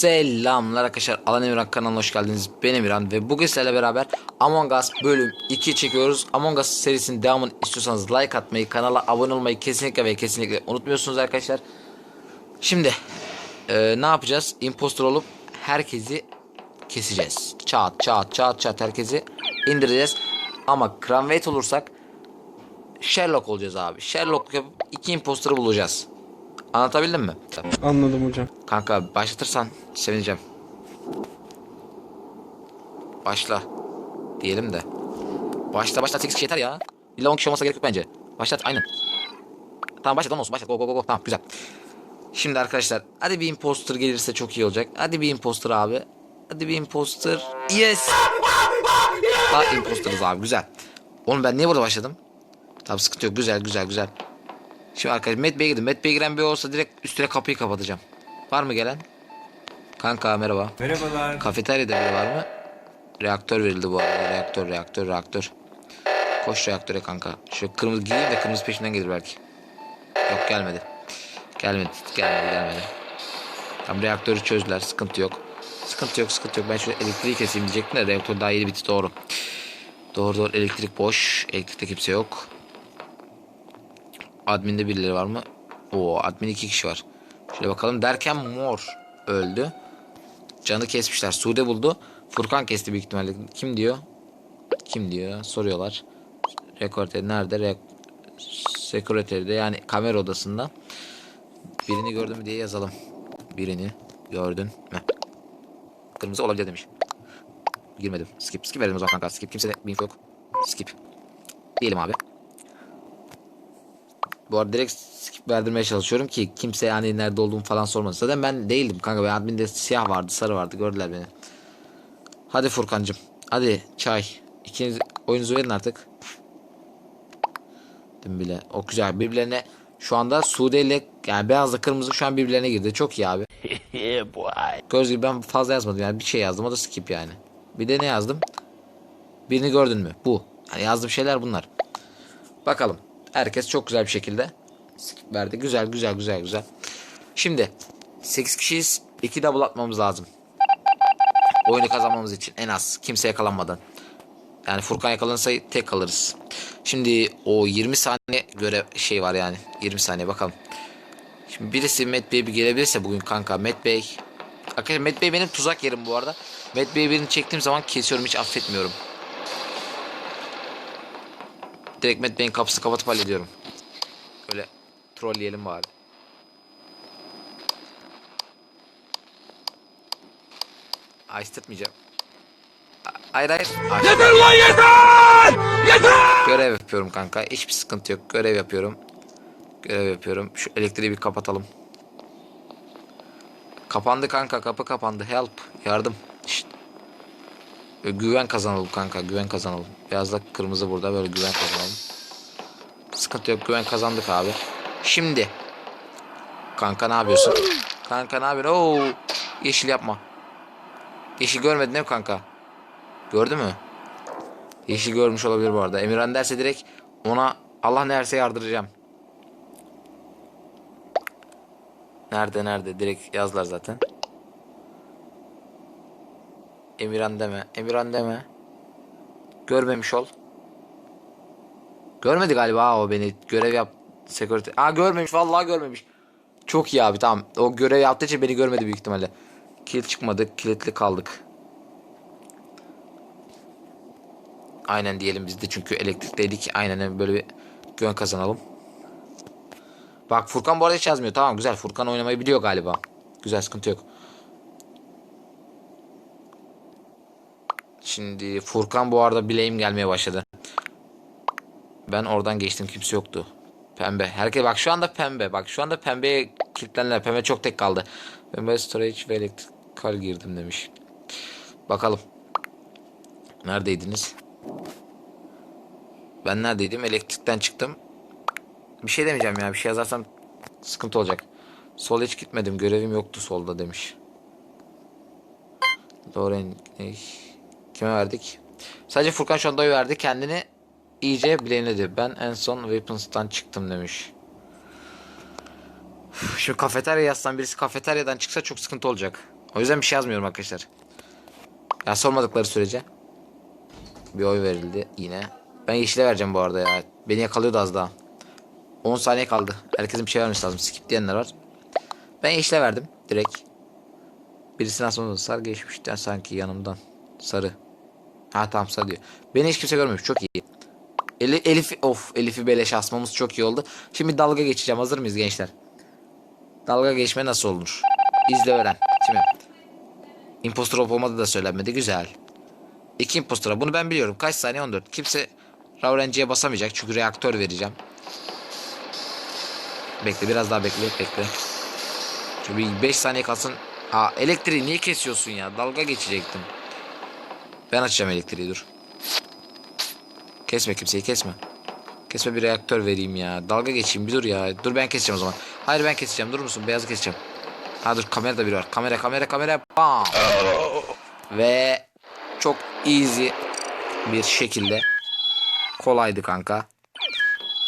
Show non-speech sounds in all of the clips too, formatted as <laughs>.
Selamlar arkadaşlar. Alan Emirhan kanalına hoş geldiniz. Ben Emirhan ve bugün sizlerle beraber Among Us bölüm 2 çekiyoruz. Among Us serisinin devamını istiyorsanız like atmayı, kanala abone olmayı kesinlikle ve kesinlikle unutmuyorsunuz arkadaşlar. Şimdi e, ne yapacağız? Impostor olup herkesi keseceğiz. Çat çat çat çat herkesi indireceğiz. Ama Cranweight olursak Sherlock olacağız abi. Sherlock yapıp iki imposter'ı bulacağız. Anlatabildim mi? Anladım hocam. Kanka başlatırsan sevineceğim. Başla. Diyelim de. Başla başla 8 kişi yeter ya. İlla 10 kişi olmasa gerek yok bence. Başlat aynen. Tamam başlat olsun başlat. Go go go go. Tamam güzel. Şimdi arkadaşlar hadi bir imposter gelirse çok iyi olacak. Hadi bir imposter abi. Hadi bir imposter. Yes. Daha imposterız abi güzel. Oğlum ben niye burada başladım? Tamam sıkıntı yok güzel güzel güzel. Şimdi arkadaşlar Met Bey'e gidin. Met Bey giren bir olsa direkt üstüne kapıyı kapatacağım. Var mı gelen? Kanka merhaba. Merhabalar. Kafeteryada biri var mı? Reaktör verildi bu arada. Reaktör, reaktör, reaktör. Koş reaktöre kanka. Şu kırmızı gideyim de kırmızı peşinden gelir belki. Yok gelmedi. Gelmedi, gelmedi, gelmedi. Tam reaktörü çözdüler. Sıkıntı yok. Sıkıntı yok, sıkıntı yok. Ben şu elektriği keseyim diyecektim de reaktör daha yeni bitti doğru. Doğru doğru elektrik boş. Elektrikte kimse yok. Admin'de birileri var mı? Oo admin iki kişi var. Şöyle bakalım derken mor öldü. Canı kesmişler. Sude buldu. Furkan kesti büyük ihtimalle. Kim diyor? Kim diyor? Soruyorlar. Rekorteri nerede? Re Sekreteride yani kamera odasında. Birini gördün mü diye yazalım. Birini gördün mü? Kırmızı olabilir demiş. Girmedim. Skip. Skip verelim o zaman kanka. Skip. Kimse bir info yok. Skip. Diyelim abi. Bu arada direkt skip verdirmeye çalışıyorum ki kimse yani nerede olduğumu falan sormasın. Zaten ben değildim kanka. Ben adminde siyah vardı, sarı vardı. Gördüler beni. Hadi Furkancım. Hadi çay. İkiniz oyunuzu verin artık. Mi bile? O güzel. Birbirlerine şu anda Sude ile yani beyazla kırmızı şu an birbirlerine girdi. Çok iyi abi. <laughs> Göz gibi ben fazla yazmadım yani bir şey yazdım o da skip yani. Bir de ne yazdım? Birini gördün mü? Bu. Yani yazdığım şeyler bunlar. Bakalım. Herkes çok güzel bir şekilde verdi. Güzel güzel güzel güzel. Şimdi 8 kişiyiz. 2 double atmamız lazım. Oyunu kazanmamız için en az. Kimse yakalanmadan. Yani Furkan yakalanırsa tek kalırız. Şimdi o 20 saniye göre şey var yani. 20 saniye bakalım. Şimdi birisi Met Bey bir gelebilirse bugün kanka Met Bey. Arkadaşlar Met Bey benim tuzak yerim bu arada. Met Bey birini çektiğim zaman kesiyorum hiç affetmiyorum. Direkt Met Bey'in kapısını kapatıp hallediyorum. Öyle trolleyelim bari. Ay istetmeyeceğim. A- Hayır hayır. Yeter lan yeter! Yeter! Görev yapıyorum kanka. Hiçbir sıkıntı yok. Görev yapıyorum. Görev yapıyorum. Şu elektriği bir kapatalım. Kapandı kanka. Kapı kapandı. Help. Yardım. Böyle güven kazanalım kanka. Güven kazanalım. Beyazla kırmızı burada. Böyle güven kazanalım. Sıkıntı yok. Güven kazandık abi. Şimdi. Kanka ne yapıyorsun? Kanka ne yapıyorsun? Oo, yeşil yapma. Yeşil görmedin değil mi kanka? Gördü mü? Yeşil görmüş olabilir bu arada. Emirhan derse direkt ona Allah ne derse yardıracağım. Nerede nerede? Direkt yazlar zaten. Emirhan deme. Emirhan deme. Görmemiş ol. Görmedi galiba o beni. Görev yap. Security. Aa görmemiş. Vallahi görmemiş. Çok iyi abi tamam. O görev yaptığı için beni görmedi büyük ihtimalle. Kilit çıkmadık. Kilitli kaldık. Aynen diyelim biz de çünkü elektrikteydik. Aynen böyle bir güven kazanalım. Bak Furkan bu arada hiç yazmıyor. Tamam güzel. Furkan oynamayı biliyor galiba. Güzel sıkıntı yok. Şimdi Furkan bu arada bileğim gelmeye başladı. Ben oradan geçtim kimse yoktu. Pembe. Herkes bak şu anda pembe. Bak şu anda pembeye kilitlendiler. Pembe çok tek kaldı. Pembe storage ve elektrikal girdim demiş. Bakalım. Neredeydiniz? Ben neredeydim? Elektrikten çıktım. Bir şey demeyeceğim ya. Bir şey yazarsam sıkıntı olacak. Sola hiç gitmedim. Görevim yoktu solda demiş. Loren eh, kime verdik? Sadece Furkan şu anda verdi. Kendini iyice bilemledi. Ben en son Weapons'tan çıktım demiş. Şu kafeterya yazsam birisi kafeteryadan çıksa çok sıkıntı olacak. O yüzden bir şey yazmıyorum arkadaşlar. Ya sormadıkları sürece. Bir oy verildi yine. Ben yeşile vereceğim bu arada ya. Beni yakalıyordu az daha. 10 saniye kaldı. Herkesin bir şey vermesi lazım. Skip diyenler var. Ben yeşile verdim direkt. Birisini asmadı. Sarı geçmişten sanki yanımdan. Sarı. Ha tamam sarı diyor. Beni hiç kimse görmemiş. Çok iyi. Eli, Elif of Elif'i beleş asmamız çok iyi oldu. Şimdi dalga geçeceğim. Hazır mıyız gençler? Dalga geçme nasıl olur? İzle öğren. Şimdi impostor olup olmadığı da söylenmedi. Güzel. İki impostora. Bunu ben biliyorum. Kaç saniye? 14. Kimse Ravrenci'ye basamayacak. Çünkü reaktör vereceğim. Bekle biraz daha bekle. Bekle. Çünkü 5 saniye kalsın. Aa elektriği niye kesiyorsun ya? Dalga geçecektim. Ben açacağım elektriği dur. Kesme kimseyi kesme. Kesme bir reaktör vereyim ya. Dalga geçeyim bir dur ya. Dur ben keseceğim o zaman. Hayır ben keseceğim. Dur musun? Beyazı keseceğim. Ha dur kamerada biri var. Kamera kamera kamera. Bam. Ve çok easy bir şekilde kolaydı kanka.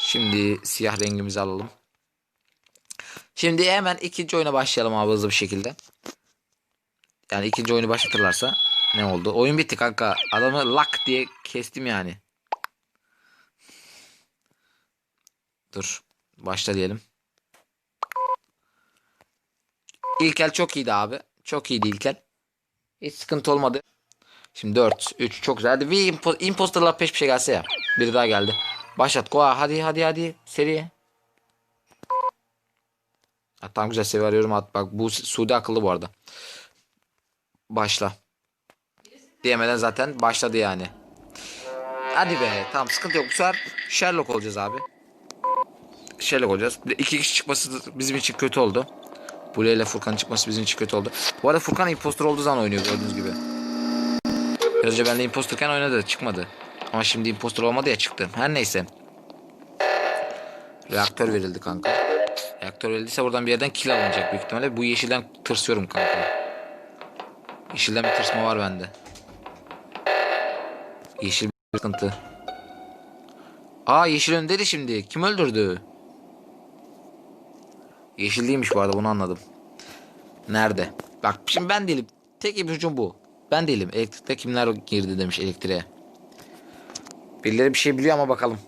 Şimdi siyah rengimizi alalım. Şimdi hemen ikinci oyuna başlayalım abi hızlı bir şekilde. Yani ikinci oyunu başlatırlarsa ne oldu? Oyun bitti kanka. Adamı lak diye kestim yani. Dur. Başla diyelim. İlkel çok iyiydi abi. Çok iyiydi İlkel. Hiç sıkıntı olmadı. Şimdi 4, 3 çok güzeldi. Bir impo imposterlar peş peşe gelse ya. Biri daha geldi. Başlat. Koa hadi hadi hadi. Seri. Ha, tam güzel seviye. At. Bak bu Suudi akıllı bu arada. Başla. Diyemeden zaten başladı yani. Hadi be. Tamam sıkıntı yok. Bu sefer Sherlock olacağız abi. Sherlock olacağız. Bir de iki kişi çıkması bizim için kötü oldu. Bule ile Furkan çıkması bizim için kötü oldu. Bu arada Furkan impostor olduğu zaman oynuyor gördüğünüz gibi. Biraz önce benimle impostorken oynadı çıkmadı. Ama şimdi impostor olmadı ya çıktı. Her neyse. Reaktör verildi kanka. Reaktör verildiyse buradan bir yerden kill alınacak büyük ihtimalle. Bu yeşilden tırsıyorum kanka. Yeşilden bir tırsma var bende. Yeşil bir sıkıntı. Aa yeşil öndeydi şimdi. Kim öldürdü? Yeşil değilmiş bu arada bunu anladım. Nerede? Bak şimdi ben değilim. Tek ipucum bu. Ben değilim. Elektrikte kimler girdi demiş elektriğe. Birileri bir şey biliyor ama bakalım.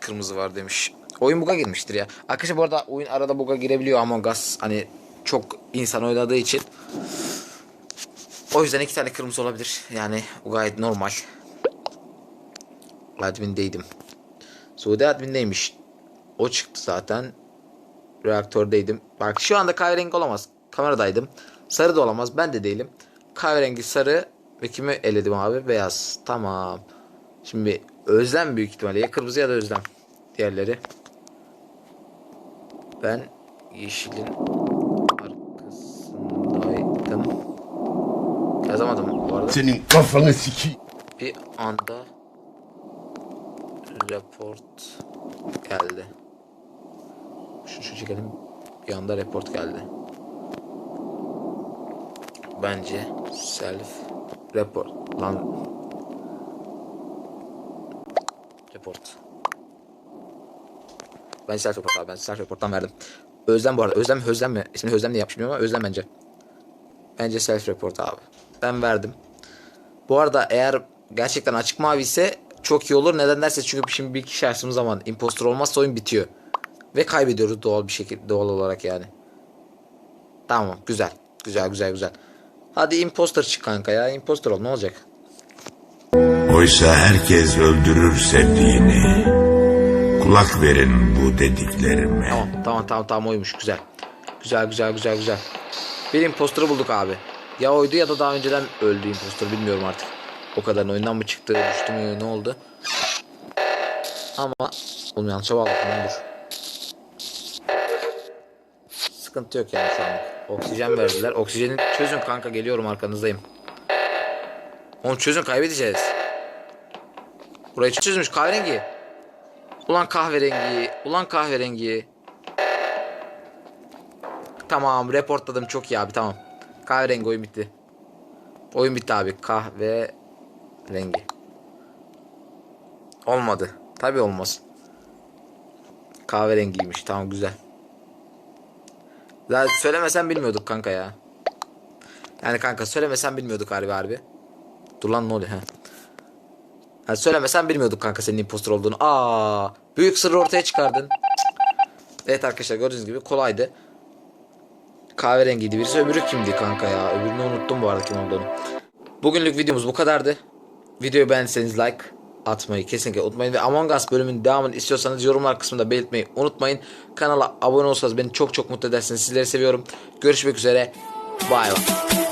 Kırmızı var demiş. Oyun buga girmiştir ya. Arkadaşlar bu arada oyun arada buga girebiliyor Among Us. Hani çok insan oynadığı için. O yüzden iki tane kırmızı olabilir. Yani bu gayet normal. Admin'deydim. Suudi admin'deymiş. O çıktı zaten. Reaktördeydim. Bak şu anda kahverengi olamaz. Kameradaydım. Sarı da olamaz. Ben de değilim. Kahverengi sarı ve kimi eledim abi? Beyaz. Tamam. Şimdi Özlem büyük ihtimalle. Ya kırmızı ya da Özlem. Diğerleri. Ben yeşilin arkasındaydım. Yazamadım bu arada. Senin kafanı siki. Bir anda report geldi. Şu şu çekelim. Bir anda report geldi. Bence self report lan report. Ben self report abi ben self report'tan verdim. Özlem bu arada. Özlem Özlem mi? İsmini Özlem diye yapmış ama Özlem bence. Bence self report abi. Ben verdim. Bu arada eğer gerçekten açık mavi ise çok iyi olur. Neden derseniz çünkü şimdi bir kişi açtığımız zaman impostor olmazsa oyun bitiyor. Ve kaybediyoruz doğal bir şekilde doğal olarak yani. Tamam güzel. Güzel güzel güzel. Hadi impostor çık kanka ya. Impostor ol ne olacak? Oysa herkes öldürür sevdiğini. Kulak verin bu dediklerime. Tamam tamam tamam tamam oymuş güzel. Güzel güzel güzel güzel. Bir impostoru bulduk abi. Ya oydu ya da daha önceden öldü impostor bilmiyorum artık. O kadar oyundan mı çıktı düştü mü ne oldu. Ama oğlum yanlışa bağladım dur. Sıkıntı yok yani şu an. Oksijen verdiler. Oksijeni çözün kanka geliyorum arkanızdayım. Oğlum çözün kaybedeceğiz. Burayı çözmüş kahverengi. Ulan kahverengi. Ulan kahverengi. Tamam reportladım çok iyi abi tamam. Kahverengi oyun bitti. Oyun bitti abi. Kahve rengi. Olmadı. Tabi olmaz. Kahverengiymiş. Tamam güzel. Zaten söylemesen bilmiyorduk kanka ya. Yani kanka söylemesen bilmiyorduk harbi harbi. Dur lan ne oluyor ha? Ha, söylemesen bilmiyorduk kanka senin impostor olduğunu. Aa, büyük sırrı ortaya çıkardın. Evet arkadaşlar gördüğünüz gibi kolaydı. Kahverengiydi birisi. Öbürü kimdi kanka ya? Öbürünü unuttum bu arada kim olduğunu. Bugünlük videomuz bu kadardı. Videoyu beğendiyseniz like atmayı kesinlikle unutmayın. Ve Among Us bölümünün devamını istiyorsanız yorumlar kısmında belirtmeyi unutmayın. Kanala abone olsanız beni çok çok mutlu edersiniz. Sizleri seviyorum. Görüşmek üzere. Bay bay.